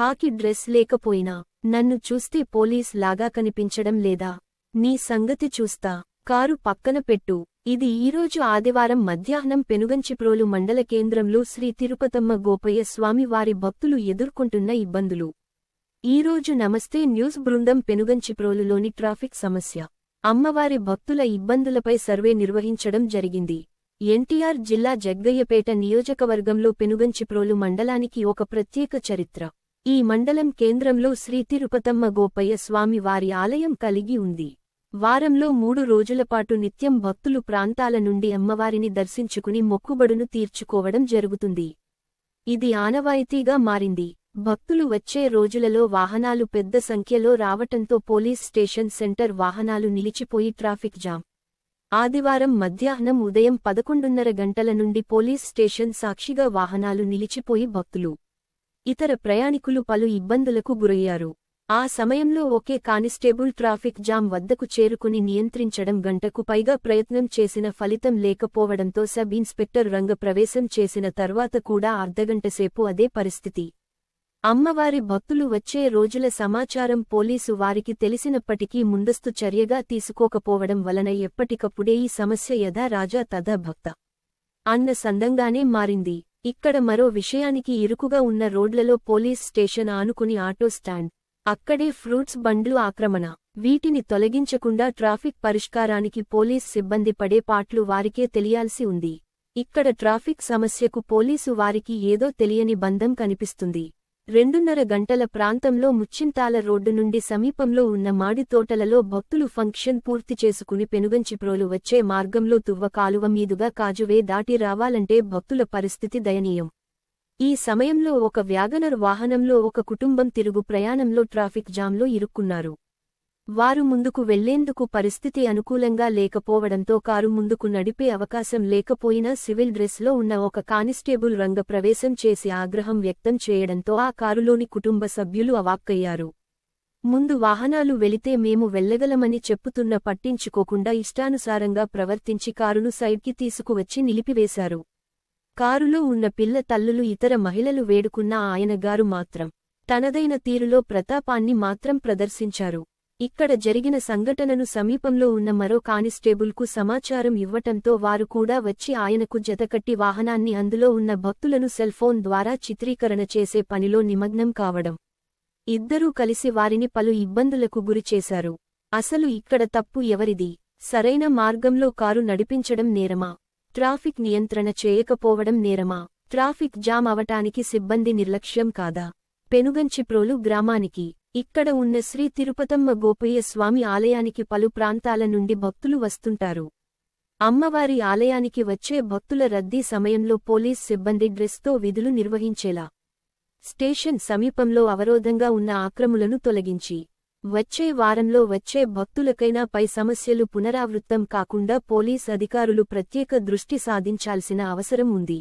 ఖాకి dress లేకపోయినా నన్ను చూస్తే పోలీస్ లాగా కనిపించడం లేదా? నీ సంగతి చూస్తా. కారు పక్కన పెట్టు. ఇది ఈరోజు ఆదివారం మధ్యాహ్నం పెనుగంచిప్రోలు మండల కేంద్రంలో శ్రీ తిరుపతమ్మ గోపయ్య స్వామి వారి భక్తులు ఎదుర్కొంటున్న ఇబ్బందులు. ఈరోజు నమస్తే న్యూస్ బృందం పెనుగంచిప్రోలులోని ట్రాఫిక్ సమస్య. అమ్మవారి భక్తుల ఇబ్బందులపై సర్వే నిర్వహించడం జరిగింది. ఎన్టీఆర్ జిల్లా జగ్గయ్యపేట నియోజకవర్గంలో పెనుగంచిప్రోలు మండలానికి ఒక ప్రత్యేక చరిత్ర. ఈ మండలం కేంద్రంలో శ్రీ తిరుపతమ్మ గోపయ్య స్వామి వారి ఆలయం కలిగి ఉంది. వారంలో మూడు రోజులపాటు నిత్యం భక్తులు ప్రాంతాల నుండి అమ్మవారిని దర్శించుకుని మొక్కుబడును తీర్చుకోవడం జరుగుతుంది. ఇది ఆనవాయితీగా మారింది. భక్తులు వచ్చే రోజులలో వాహనాలు పెద్ద సంఖ్యలో రావటంతో పోలీస్ స్టేషన్ సెంటర్ వాహనాలు నిలిచిపోయి ట్రాఫిక్ జామ్. ఆదివారం మధ్యాహ్నం ఉదయం పదకొండున్నర గంటల నుండి పోలీస్ స్టేషన్ సాక్షిగా వాహనాలు నిలిచిపోయి భక్తులు ఇతర ప్రయాణికులు పలు ఇబ్బందులకు గురయ్యారు. ఆ సమయంలో ఒకే కానిస్టేబుల్ ట్రాఫిక్ జామ్ వద్దకు చేరుకుని నియంత్రించడం గంటకు పైగా ప్రయత్నం చేసిన ఫలితం లేకపోవడంతో సబ్ ఇన్స్పెక్టర్ రంగ ప్రవేశం చేసిన తర్వాత కూడా అర్ధగంటసేపు అదే పరిస్థితి. అమ్మవారి భక్తులు వచ్చే రోజుల సమాచారం పోలీసు వారికి తెలిసినప్పటికీ ముందస్తు చర్యగా తీసుకోకపోవడం వలన ఎప్పటికప్పుడే ఈ సమస్య యథా రాజా తథా భక్త అన్న సందంగానే మారింది. ఇక్కడ మరో విషయానికి ఇరుకుగా ఉన్న రోడ్లలో పోలీస్ స్టేషన్ ఆనుకుని ఆటో స్టాండ్. అక్కడే ఫ్రూట్స్ బండ్లు ఆక్రమణ. వీటిని తొలగించకుండా ట్రాఫిక్ పరిష్కారానికి పోలీస్ సిబ్బంది పడే పాట్లు వారికే తెలియాల్సి ఉంది. ఇక్కడ ట్రాఫిక్ సమస్యకు పోలీసు వారికి ఏదో తెలియని బంధం కనిపిస్తుంది. రెండున్నర గంటల ప్రాంతంలో ముచ్చింతాల రోడ్డు నుండి సమీపంలో ఉన్న మాడి తోటలలో భక్తులు ఫంక్షన్ పూర్తి చేసుకుని పెనుగంచిప్రోలు వచ్చే మార్గంలో తువ్వ కాలువ మీదుగా కాజువే దాటి రావాలంటే భక్తుల పరిస్థితి దయనీయం. ఈ సమయంలో ఒక వ్యాగనర్ వాహనంలో ఒక కుటుంబం తిరుగు ప్రయాణంలో ట్రాఫిక్ జామ్లో ఇరుక్కున్నారు. వారు ముందుకు వెళ్ళేందుకు పరిస్థితి అనుకూలంగా లేకపోవడంతో కారు ముందుకు నడిపే అవకాశం లేకపోయినా సివిల్ డ్రెస్లో ఉన్న ఒక కానిస్టేబుల్ రంగ ప్రవేశం చేసి ఆగ్రహం వ్యక్తం చేయడంతో ఆ కారులోని కుటుంబ సభ్యులు అవాక్కయ్యారు. ముందు వాహనాలు వెళితే మేము వెళ్ళగలమని చెప్పుతున్న పట్టించుకోకుండా ఇష్టానుసారంగా ప్రవర్తించి కారును సైడ్కి తీసుకువచ్చి నిలిపివేశారు. కారులో ఉన్న పిల్ల తల్లులు ఇతర మహిళలు వేడుకున్న ఆయనగారు మాత్రం తనదైన తీరులో ప్రతాపాన్ని మాత్రం ప్రదర్శించారు. ఇక్కడ జరిగిన సంఘటనను సమీపంలో ఉన్న మరో కానిస్టేబుల్కు సమాచారం ఇవ్వటంతో వారు కూడా వచ్చి ఆయనకు జతకట్టి వాహనాన్ని అందులో ఉన్న భక్తులను సెల్ఫోన్ ద్వారా చిత్రీకరణ చేసే పనిలో నిమగ్నం కావడం. ఇద్దరూ కలిసి వారిని పలు ఇబ్బందులకు గురిచేశారు అసలు ఇక్కడ తప్పు ఎవరిది? సరైన మార్గంలో కారు నడిపించడం నేరమా? ట్రాఫిక్ నియంత్రణ చేయకపోవడం నేరమా? ట్రాఫిక్ జామ్ అవటానికి సిబ్బంది నిర్లక్ష్యం కాదా? పెనుగంచిప్రోలు గ్రామానికి ఇక్కడ ఉన్న శ్రీ తిరుపతమ్మ గోపయ్య స్వామి ఆలయానికి పలు ప్రాంతాల నుండి భక్తులు వస్తుంటారు. అమ్మవారి ఆలయానికి వచ్చే భక్తుల రద్దీ సమయంలో పోలీస్ సిబ్బంది డ్రెస్తో విధులు నిర్వహించేలా. స్టేషన్ సమీపంలో అవరోధంగా ఉన్న ఆక్రములను తొలగించి. వచ్చే వారంలో వచ్చే భక్తులకైనా పై సమస్యలు పునరావృత్తం కాకుండా పోలీస్ అధికారులు ప్రత్యేక దృష్టి సాధించాల్సిన అవసరం ఉంది.